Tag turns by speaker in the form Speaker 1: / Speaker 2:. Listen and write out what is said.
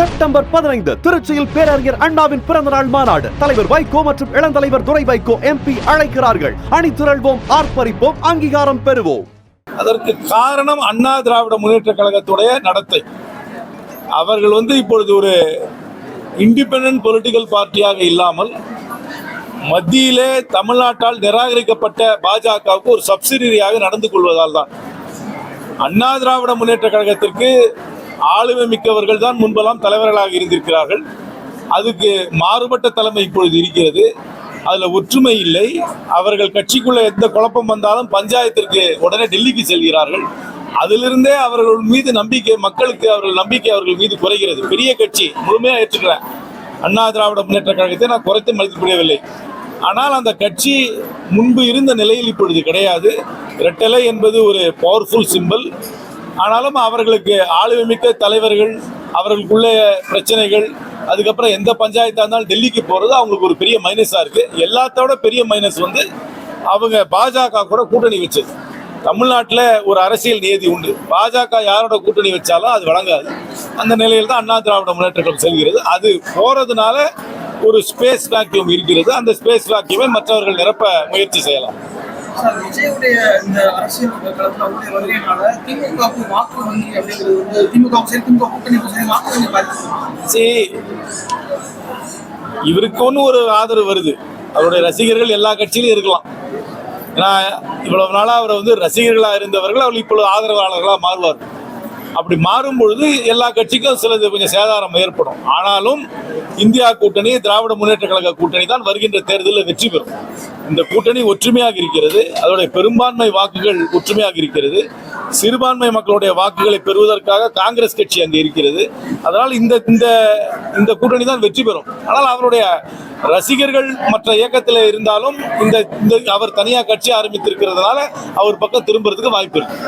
Speaker 1: September பதினைந்து திருச்சியில் பேரறிஞர் அண்ணாவின் பிறந்த நாள் மாநாடு. தலைவர் வைகோ மற்றும் இளந்தலைவர் துரை வைகோ எம்பி அழைக்கிறார்கள். அணி திரள்வோம் ஆர்ப்பரிப்போம் அங்கீகாரம் பெறுவோம்.
Speaker 2: அதற்கு காரணம் அண்ணா திராவிட முன்னேற்ற கழகத்துடைய நடத்தை. அவர்கள் வந்து இப்பொழுது ஒரு இண்டிபெண்டன்ட் பொலிட்டிக்கல் பார்ட்டியாக இல்லாமல் மத்தியிலே தமிழ்நாட்டால் நிராகரிக்கப்பட்ட பாஜகவுக்கு ஒரு சப்சிடரியாக நடந்து கொள்வதால் தான். அண்ணா திராவிட முன்னேற்ற கழகத்திற்கு ஆளுமை மிக்கவர்கள் தான் முன்பெல்லாம் தலைவர்களாக இருந்திருக்கிறார்கள். அதுக்கு மாறுபட்ட தலைமை இப்பொழுது இருக்கிறது. அதுல ஒற்றுமை இல்லை. அவர்கள் கட்சிக்குள்ள எந்த குழப்பம் வந்தாலும் பஞ்சாயத்திற்கு உடனே டெல்லிக்கு செல்கிறார்கள். அதிலிருந்தே அவர்கள் மீது நம்பிக்கை மக்களுக்கு அவர்கள் நம்பிக்கை அவர்கள் மீது குறைகிறது. பெரிய கட்சி முழுமையா ஏற்றுக்கிறேன். அண்ணா திராவிட முன்னேற்ற கழகத்தை நான் குறைத்து மதிப்பிடவில்லை. ஆனால் அந்த கட்சி முன்பு இருந்த நிலையில் இப்பொழுது கிடையாது. இரட்டலை என்பது ஒரு பவர்ஃபுல் சிம்பல் ஆனாலும் அவர்களுக்கு ஆளுமைமிக்க தலைவர்கள் அவர்களுக்குள்ள பிரச்சனைகள் அதுக்கப்புறம் எந்த பஞ்சாயத்தாக இருந்தாலும் டெல்லிக்கு போகிறது அவங்களுக்கு ஒரு பெரிய மைனஸாக இருக்குது எல்லாத்தோட பெரிய மைனஸ் வந்து அவங்க பாஜக கூட கூட்டணி வச்சது. தமிழ்நாட்டில் ஒரு அரசியல் நியதி உண்டு. பாஜக யாரோட கூட்டணி வச்சாலும் அது வழங்காது. அந்த நிலையில் தான் அண்ணா திராவிட முன்னேற்ற கழகம் செல்கிறது. அது போகிறதுனால ஒரு ஸ்பேஸ் வேக்யூம் இருக்கிறது. அந்த ஸ்பேஸ் வேக்யூமை மற்றவர்கள் நிரப்ப முயற்சி செய்யலாம்.
Speaker 3: சார் விஜயுடைய இந்த அரசியல் களத்தில் அவருடைய வருகையினால திமுகவுக்கு வாக்கு வங்கி அப்படிங்கிறது வந்து திமுக சரி திமுக கூட்டணி சரி வாக்கு வங்கி
Speaker 2: சரி. இவருக்கு ஒன்று ஒரு ஆதரவு வருது. அவருடைய ரசிகர்கள் எல்லா கட்சியிலும் இருக்கலாம். ஏன்னா இவ்வளவு நாளாக அவர் வந்து ரசிகர்களாக இருந்தவர்கள் அவர் இப்பொழுது ஆதரவாளர்களாக மாறுவார். அப்படி மாறும் பொழுது எல்லா கட்சிக்கும் சிலது கொஞ்சம் சேதாரம் ஏற்படும். ஆனாலும் இந்தியா கூட்டணி திராவிட முன்னேற்ற கழக கூட்டணி தான் வருகின்ற தேர்தலில் வெற்றி பெறும். இந்த கூட்டணி ஒற்றுமையாக இருக்கிறது. அதோடைய பெரும்பான்மை வாக்குகள் ஒற்றுமையாக இருக்கிறது. சிறுபான்மை மக்களுடைய வாக்குகளை பெறுவதற்காக காங்கிரஸ் கட்சி அங்கே இருக்கிறது. அதனால் இந்த இந்த இந்த கூட்டணி தான் வெற்றி பெறும். ஆனால் அவருடைய ரசிகர்கள் மற்ற இயக்கத்தில் இருந்தாலும் இந்த இந்த அவர் தனியாக கட்சி ஆரம்பித்திருக்கிறதுனால அவர் பக்கம் திரும்புறதுக்கு வாய்ப்பு இருக்கு.